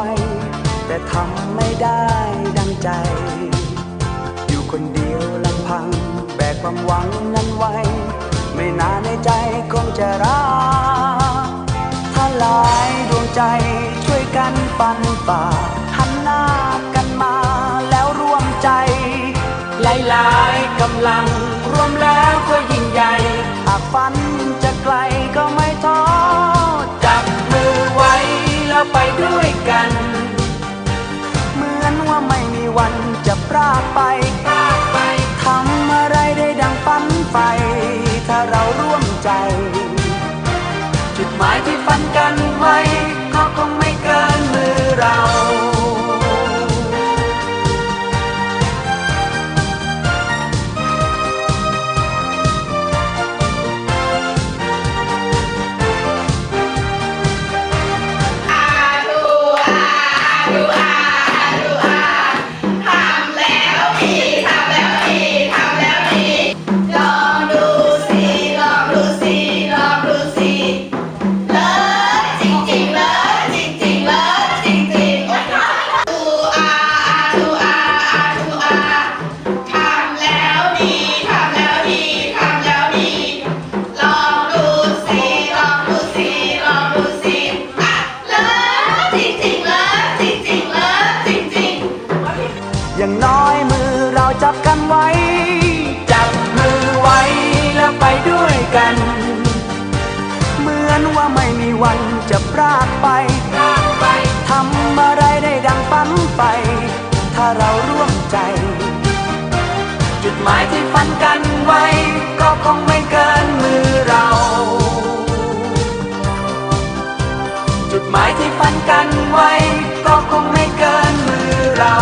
ไว้แต่ทำไม่ได้ดังใจ อยู่คนเดียวลำพัง แบกความหวังนั้นไว้ ไม่นานในใจคงจะรักถ้าหลายดวงใจช่วยกันปันฝ่าหันหน้ากันมาแล้วร่วมใจ หลายๆกำลัง วันจะพรากไปพรากไปทำอะไรได้ดังฝันไฟ ถ้าเราร่วมใจ จุดหมายที่ฝันกัน อย่างน้อยมือเราจับกันไว้ จับมือไว้แล้วไปด้วยกัน เหมือนว่าไม่มีวันจะพรากไปพรากไปทำอะไรได้ดังฝันไป ถ้าเราร่วมใจ จุดหมายที่ฝันกันไว้ ก็คงไม่เกินมือเรา จุดหมายที่ฝันกันไว้ ก็คงไม่เกินมือเรา